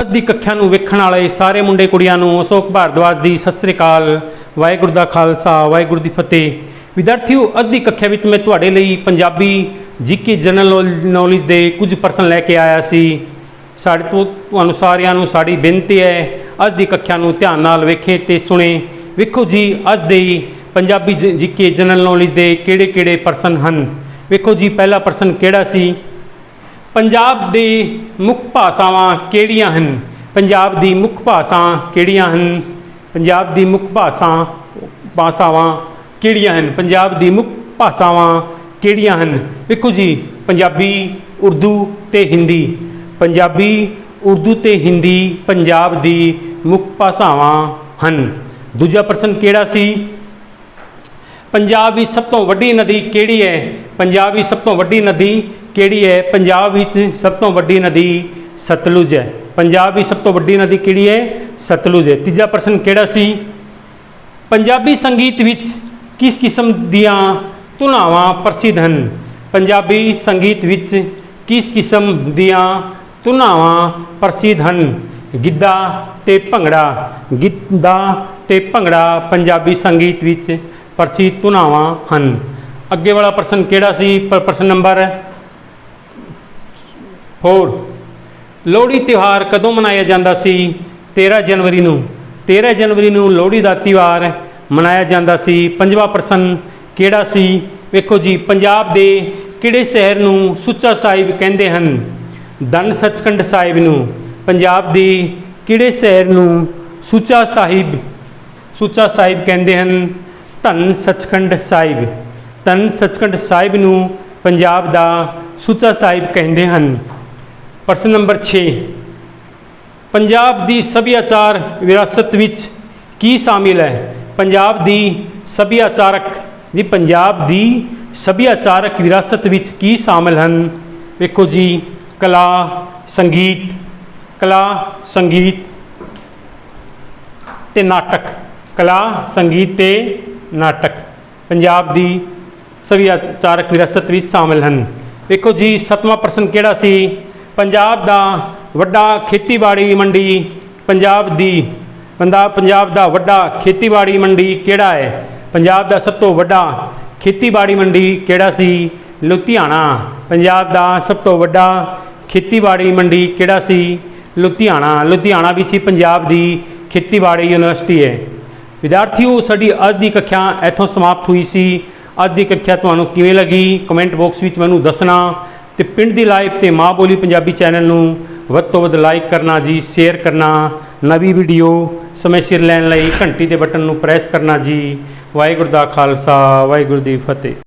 ਅੱਜ ਦੀ ਕੱਖਿਆ ਨੂੰ ਵੇਖਣ ਵਾਲੇ ਸਾਰੇ ਮੁੰਡੇ ਕੁੜੀਆਂ ਨੂੰ ਅਸ਼ੋਕ ਭਾਰਦਵਾਜ ਦੀ ਸਤਿ ਸ੍ਰੀ ਅਕਾਲ, ਵਾਹਿਗੁਰੂ ਦਾ ਖਾਲਸਾ, ਵਾਹਿਗੁਰੂ ਦੀ ਫਤਿਹ। ਵਿਦਿਆਰਥੀਓ, ਅੱਜ ਦੀ ਕੱਖਿਆ ਵਿੱਚ ਮੈਂ ਤੁਹਾਡੇ ਲਈ ਪੰਜਾਬੀ ਜੀਕੇ ਜਨਰਲ ਨੌਲੇਜ ਦੇ ਕੁਝ ਪ੍ਰਸ਼ਨ ਲੈ ਕੇ ਆਇਆ ਸੀ। ਸਾਡੇ ਤੋਂ, ਤੁਹਾਨੂੰ ਸਾਰਿਆਂ ਨੂੰ ਸਾਡੀ ਬੇਨਤੀ ਹੈ, ਅੱਜ ਦੀ ਕੱਖਿਆ ਨੂੰ ਧਿਆਨ ਨਾਲ ਵੇਖੇ ਤੇ ਸੁਣੇ। ਵੇਖੋ ਜੀ, ਅੱਜ ਦੇ ਪੰਜਾਬੀ ਜੀਕੇ ਜਨਰਲ ਨੌਲੇਜ ਦੇ ਕਿਹੜੇ ਕਿਹੜੇ ਪ੍ਰਸ਼ਨ ਹਨ? ਵੇਖੋ ਜੀ, ਪਹਿਲਾ ਪ੍ਰਸ਼ਨ ਕਿਹੜਾ ਸੀ? ਪੰਜਾਬ ਦੇ ਮੁੱਖ ਭਾਸ਼ਾਵਾਂ ਕਿਹੜੀਆਂ ਹਨ? ਪੰਜਾਬ ਦੀ ਮੁੱਖ ਭਾਸ਼ਾ ਕਿਹੜੀਆਂ ਹਨ? ਪੰਜਾਬ ਦੀ ਮੁੱਖ ਭਾਸ਼ਾ ਭਾਸ਼ਾਵਾਂ ਕਿਹੜੀਆਂ ਹਨ? ਪੰਜਾਬ ਦੀ ਮੁੱਖ ਭਾਸ਼ਾਵਾਂ ਕਿਹੜੀਆਂ ਹਨ? ਵੇਖੋ ਜੀ, ਪੰਜਾਬੀ, ਉਰਦੂ ਤੇ ਹਿੰਦੀ। ਪੰਜਾਬੀ, ਉਰਦੂ ਤੇ ਹਿੰਦੀ ਪੰਜਾਬ ਦੀ ਮੁੱਖ ਭਾਸ਼ਾਵਾਂ ਹਨ। ਦੂਜਾ ਪ੍ਰਸ਼ਨ ਕਿਹੜਾ ਸੀ? ਪੰਜਾਬ ਵਿੱਚ ਸਭ ਤੋਂ ਵੱਡੀ ਨਦੀ ਕਿਹੜੀ ਹੈ? ਪੰਜਾਬ ਵਿੱਚ ਸਭ ਤੋਂ ਵੱਡੀ ਨਦੀ ਕਿਹੜੀ ਹੈ? ਪੰਜਾਬ ਵਿੱਚ ਸਭ ਤੋਂ ਵੱਡੀ ਨਦੀ ਸਤਲੁਜ ਹੈ। ਪੰਜਾਬ ਵਿੱਚ ਸਭ ਤੋਂ ਵੱਡੀ ਨਦੀ ਕਿਹੜੀ ਹੈ? ਸਤਲੁਜ ਹੈ। ਤੀਜਾ ਪ੍ਰਸ਼ਨ ਕਿਹੜਾ ਸੀ? ਪੰਜਾਬੀ ਸੰਗੀਤ ਵਿੱਚ ਕਿਸ ਕਿਸਮ ਦੀਆਂ ਧੁਨਾਵਾਂ ਪ੍ਰਸਿੱਧ ਹਨ? ਪੰਜਾਬੀ ਸੰਗੀਤ ਵਿੱਚ ਕਿਸ ਕਿਸਮ ਦੀਆਂ ਧੁਨਾਵਾਂ ਪ੍ਰਸਿੱਧ ਹਨ? ਗਿੱਧਾ ਤੇ ਭੰਗੜਾ। ਗਿੱਧਾ ਤੇ ਭੰਗੜਾ ਪੰਜਾਬੀ ਸੰਗੀਤ ਵਿੱਚ ਪ੍ਰਸਿੱਧ ਧੁਨਾਵਾਂ ਹਨ। ਅੱਗੇ ਵਾਲਾ ਪ੍ਰਸ਼ਨ ਕਿਹੜਾ ਸੀ? ਪ- ਪ੍ਰਸ਼ਨ ਨੰਬਰ ਹੋਰ, ਲੋਹੜੀ ਤਿਉਹਾਰ ਕਦੋਂ ਮਨਾਇਆ ਜਾਂਦਾ ਸੀ? 13 ਜਨਵਰੀ ਨੂੰ। 13 ਜਨਵਰੀ ਨੂੰ ਲੋਹੜੀ ਦਾ ਤਿਉਹਾਰ ਮਨਾਇਆ ਜਾਂਦਾ ਸੀ। ਪੰਜਵਾਂ ਪ੍ਰਸੰਨ ਕਿਹੜਾ ਸੀ? ਵੇਖੋ ਜੀ, ਪੰਜਾਬ ਦੇ ਕਿਹੜੇ ਸ਼ਹਿਰ ਨੂੰ ਸੁੱਚਾ ਸਾਹਿਬ ਕਹਿੰਦੇ ਹਨ? ਦਨ ਸੱਚਖੰਡ ਸਾਹਿਬ ਨੂੰ। ਪੰਜਾਬ ਦੇ ਕਿਹੜੇ ਸ਼ਹਿਰ ਨੂੰ ਸੁੱਚਾ ਸਾਹਿਬ ਸੁੱਚਾ ਸਾਹਿਬ ਕਹਿੰਦੇ ਹਨ? ਧੰਨ ਸੱਚਖੰਡ ਸਾਹਿਬ। ਧੰਨ ਸੱਚਖੰਡ ਸਾਹਿਬ ਨੂੰ ਪੰਜਾਬ ਦਾ ਸੁੱਚਾ ਸਾਹਿਬ ਕਹਿੰਦੇ ਹਨ। ਪ੍ਰਸ਼ਨ ਨੰਬਰ 6 ਪੰਜਾਬ ਦੀ ਸੱਭਿਆਚਾਰ ਵਿਰਾਸਤ ਵਿੱਚ ਕੀ ਸ਼ਾਮਿਲ ਹੈ? ਪੰਜਾਬ ਦੀ ਸੱਭਿਆਚਾਰਕ ਜੀ ਪੰਜਾਬ ਦੀ ਸੱਭਿਆਚਾਰਕ ਵਿਰਾਸਤ ਵਿੱਚ ਕੀ ਸ਼ਾਮਿਲ ਹਨ? ਵੇਖੋ ਜੀ, ਕਲਾ, ਸੰਗੀਤ ਕਲਾ, ਸੰਗੀਤ ਤੇ ਨਾਟਕ। ਕਲਾ, ਸੰਗੀਤ ਤੇ ਨਾਟਕ ਪੰਜਾਬ ਦੀ ਸੱਭਿਆਚਾਰਕ ਵਿਰਾਸਤ ਵਿੱਚ ਸ਼ਾਮਿਲ ਹਨ। ਵੇਖੋ ਜੀ, ਸੱਤਵਾਂ ਪ੍ਰਸ਼ਨ ਕਿਹੜਾ ਸੀ? ਪੰਜਾਬ ਦਾ ਵੱਡਾ ਖੇਤੀਬਾੜੀ ਮੰਡੀ, ਪੰਜਾਬ ਦੀ, ਬੰਦਾ ਪੰਜਾਬ ਦਾ ਵੱਡਾ ਖੇਤੀਬਾੜੀ ਮੰਡੀ ਕਿਹੜਾ ਹੈ? ਪੰਜਾਬ ਦਾ ਸਭ ਤੋਂ ਵੱਡਾ ਖੇਤੀਬਾੜੀ ਮੰਡੀ ਕਿਹੜਾ ਸੀ? ਲੁਧਿਆਣਾ। ਪੰਜਾਬ ਦਾ ਸਭ ਤੋਂ ਵੱਡਾ ਖੇਤੀਬਾੜੀ ਮੰਡੀ ਕਿਹੜਾ ਸੀ? ਲੁਧਿਆਣਾ। ਲੁਧਿਆਣਾ ਵਿੱਚ ਹੀ ਪੰਜਾਬ ਦੀ ਖੇਤੀਬਾੜੀ ਯੂਨੀਵਰਸਿਟੀ ਹੈ। ਵਿਦਿਆਰਥੀਓ, ਸਾਡੀ ਅੱਜ ਦੀ ਕੱਖਿਆ ਇੱਥੋਂ ਸਮਾਪਤ ਹੋਈ ਸੀ। ਅੱਜ ਦੀ ਕੱਖਿਆ ਤੁਹਾਨੂੰ ਕਿਵੇਂ ਲੱਗੀ? ਕਮੈਂਟ ਬਾਕਸ ਵਿੱਚ ਮੈਨੂੰ ਦੱਸਣਾ। ਤੇ ਪਿੰਡ ਦੀ ਲਾਈਵ ਤੇ ਮਾਂ ਬੋਲੀ ਪੰਜਾਬੀ ਚੈਨਲ ਨੂੰ ਵੱਧ ਤੋਂ ਵੱਧ ਲਾਈਕ ਕਰਨਾ ਜੀ ਸ਼ੇਅਰ ਕਰਨਾ, ਨਵੀਂ ਵੀਡੀਓ ਸਮੇਂ ਸਿਰ ਲੈਣ ਲਈ ਘੰਟੀ ਦੇ ਬਟਨ ਨੂੰ ਪ੍ਰੈਸ ਕਰਨਾ ਜੀ। ਵਾਹਿਗੁਰੂ ਦਾ ਖਾਲਸਾ, ਵਾਹਿਗੁਰੂ ਦੀ ਫਤਿਹ।